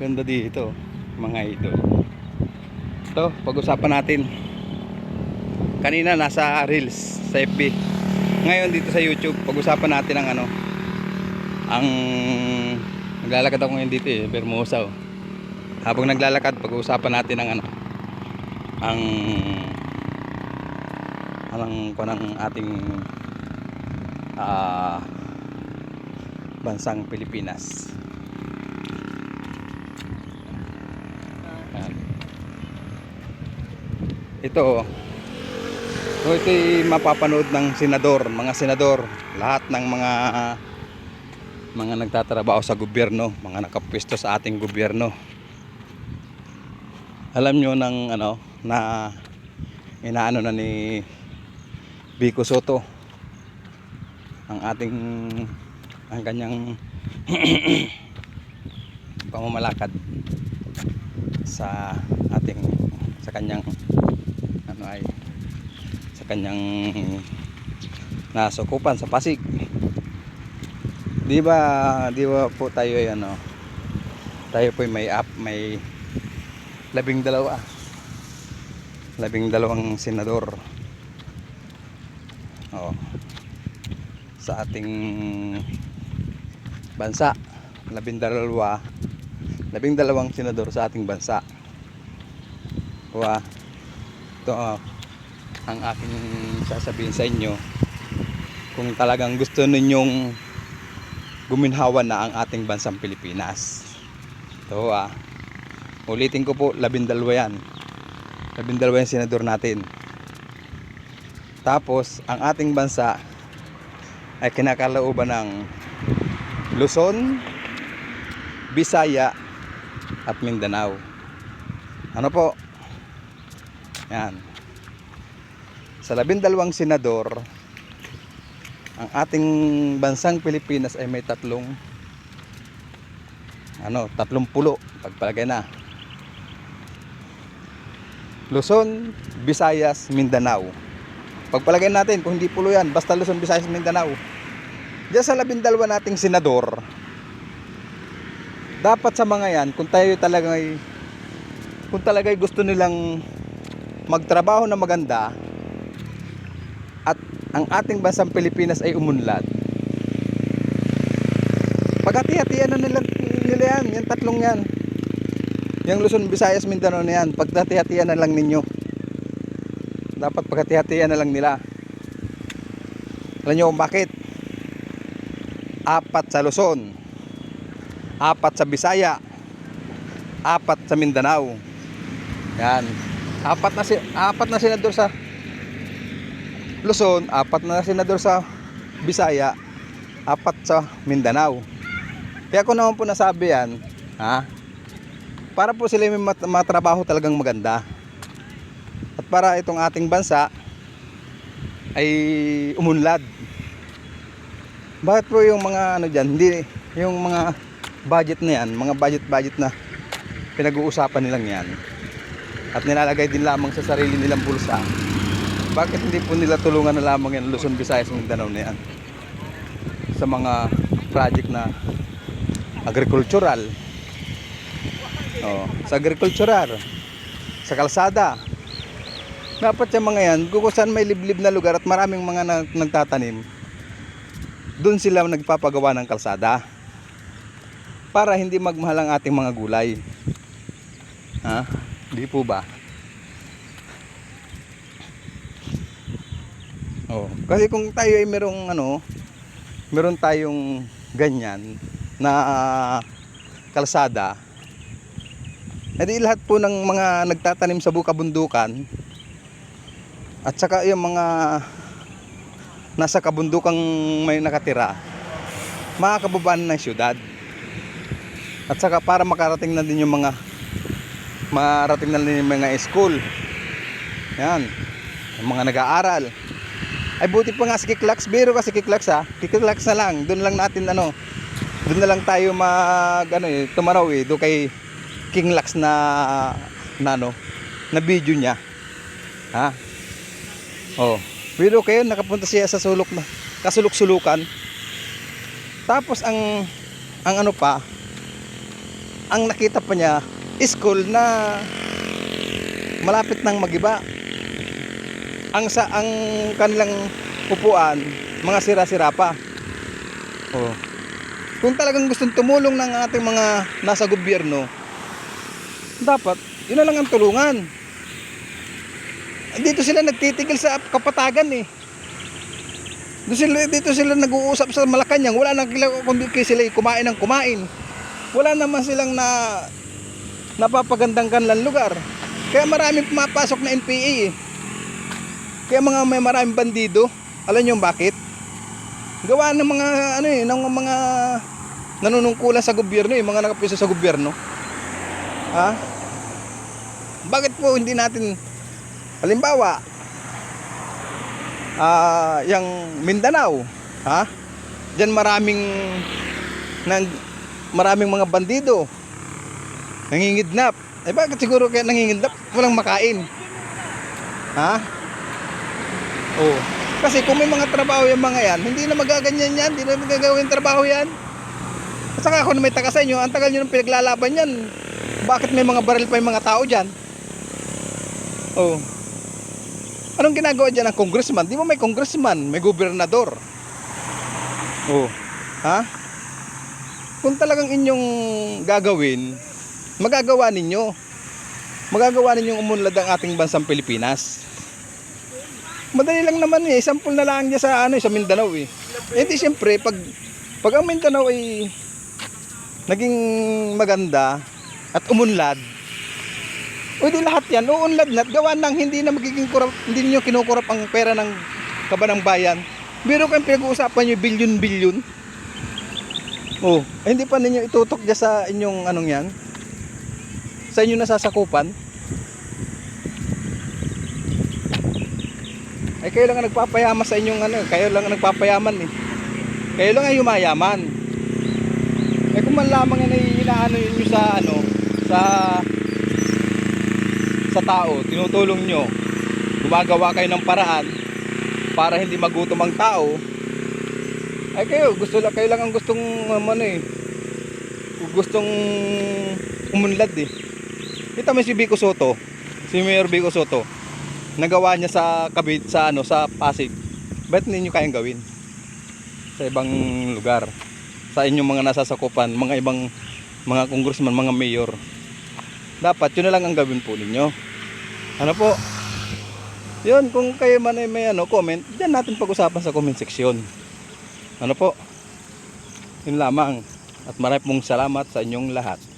Ganda dito, mga idol. Ito, pag-usapan natin. Kanina nasa Reels sa FB. Ngayon dito sa YouTube, pag-usapan natin ang ano, ang naglalakad ako ngayon dito eh, Bermosa oh. Habang naglalakad, pag-uusapan natin ang ano, ang anong ko ng ating ah bansang Pilipinas. Ito oh. So ito'y mapapanood ng senador, mga senador, lahat ng mga mga nagtatrabaho sa gobyerno, mga nakapwesto sa ating gobyerno. Alam nyo ng ano na inaano na ni Vico Soto ang ating ang kanyang pamamalakad sa ating sa kanyang ay sa kanyang nasukupan sa Pasig. Di ba, di ba po tayo ay ano, tayo po may app, may labing dalawa. Labing dalawang senador. Oh. Sa ating bansa, labing dalawa, labing dalawang senador sa ating bansa. Wa, ito oh, ang aking sasabihin sa inyo kung talagang gusto ninyong guminhawa na ang ating bansang Pilipinas. Ito ah. Ulitin ko po, labindalwa yan. Labindalwa yung senador natin. Tapos, ang ating bansa ay kinakalooban ng Luzon, Bisaya, at Mindanao. Ano po? Yan. Sa labindalawang senador, ang ating bansang Pilipinas ay may tatlong ano, tatlong pulo pagpalagay na. Luzon, Visayas, Mindanao. Pagpalagay natin kung hindi pulo yan, basta Luzon, Visayas, Mindanao. Diyan sa labindalwa nating senador, dapat sa mga yan, kung tayo talaga ay, kung talaga gusto nilang magtrabaho na maganda, at ang ating bansang Pilipinas ay umunlad. Pagkati-hatian na nila, nila yan, yung tatlong yan. Yung Luzon, Visayas, Mindanao na yan, pagkati-hatian na lang ninyo. Dapat pagkati-hatian na lang nila. Alam nyo kung bakit? Apat sa Luzon, apat sa Bisaya, apat sa Mindanao. Yan. Apat na si apat na senador sa Luzon, apat na senador sa Bisaya, apat sa Mindanao. Kaya ko naman po nasabi yan, ha? Para po sila may mat- matrabaho talagang maganda. At para itong ating bansa ay umunlad. Bakit po yung mga ano diyan, hindi yung mga budget na yan, mga budget-budget na pinag-uusapan nilang yan at nilalagay din lamang sa sarili nilang bulsa. Bakit hindi po nila tulungan na lamang yan Luzon, Visayas, Mindanao na yan? Sa mga project na agricultural. Oh, sa agricultural. Sa kalsada. Dapat yung mga yan kung saan may liblib na lugar at maraming mga na, nagtatanim doon sila nagpapagawa ng kalsada. Para hindi magmahal ang ating mga gulay. Ha? Di po ba? Oh, kasi kung tayo ay merong ano, meron tayong ganyan na ah, kalsada, edi lahat po ng mga nagtatanim sa bukabundukan at saka yung mga nasa kabundukang may nakatira, makakababaan ng syudad. At saka para makarating na din yung mga marating na rin yung mga school. Yan. Yung mga nag-aaral. Ay buti pa nga si Kiklax. Biro ka si Kiklax ha. Kiklax na lang. Doon lang natin ano. Doon na lang tayo mag ano eh, tumaraw eh. Doon kay King Lax na na ano, na video niya. Ha? Oh. Biro kayo nakapunta siya sa sulok na kasulok-sulukan. Tapos ang ang ano pa ang nakita pa niya school na malapit nang magiba. Ang sa ang kanilang upuan, mga sira-sira pa. Oh. Kung talagang gustong tumulong ng ating mga nasa gobyerno, dapat yun na lang ang tulungan. Dito sila nagtitigil sa kapatagan eh. Dito sila, dito sila nag-uusap sa Malacanang, wala nang kundi sila kumain ng kumain. Wala naman silang na napapagandang kanlang lugar. Kaya maraming pumapasok na NPA eh. Kaya mga may maraming bandido, alam niyo bakit? Gawa ng mga ano eh, ng mga nanunungkulan sa gobyerno, eh, mga nakapiso sa gobyerno. Ha? Bakit po hindi natin halimbawa ah yung Mindanao, ha? Diyan maraming nang maraming mga bandido nangingidnap. Eh bakit siguro kaya nangingidnap? Walang makain. Ha? Oh. Kasi kung may mga trabaho yung mga yan, hindi na magaganyan yan, hindi na magagawin trabaho yan. At saka kung may taga sa inyo, ang tagal nyo ng pinaglalaban yan, bakit may mga baril pa yung mga tao dyan? Oh. Anong ginagawa dyan ng congressman? Di ba may congressman, may gobernador? Oh. Ha? Kung talagang inyong gagawin, magagawa ninyo. Magagawa ninyong umunlad ang ating bansang Pilipinas. Madali lang naman eh, sample na lang niya sa ano eh, sa Mindanao eh. Eh di siyempre pag pag ang Mindanao ay naging maganda at umunlad, o di lahat yan, uunlad na at gawa ng hindi na magiging kurap, hindi niyo kinukurap ang pera ng kabanang bayan. Biro kayong pinag-uusapan niyo bilyon-bilyon. Oh, eh, hindi pa ninyo itutok dyan sa inyong anong yan? Sa inyong nasasakupan? Eh kayo lang ang nagpapayaman sa inyong ano, kayo lang ang nagpapayaman eh. Kayo lang ang yumayaman. Eh kung man lamang ay inaano nyo sa ano, sa sa tao, tinutulong nyo, gumagawa kayo ng paraan para hindi magutom ang tao, ay kayo, gusto lang, kayo lang ang gustong um, ano eh, gustong umunlad eh. Kita mo si Vico Soto, si Mayor Vico Soto, nagawa niya sa Kabit sa ano sa Pasig. Ba't ninyo kayang gawin? Sa ibang lugar. Sa inyong mga nasasakupan, mga ibang mga congressman, mga mayor. Dapat yun na lang ang gawin po ninyo. Ano po? Yun, kung kayo man ay may ano, comment, diyan natin pag-usapan sa comment section. Ano po? Yun lamang. At marami pong salamat sa inyong lahat.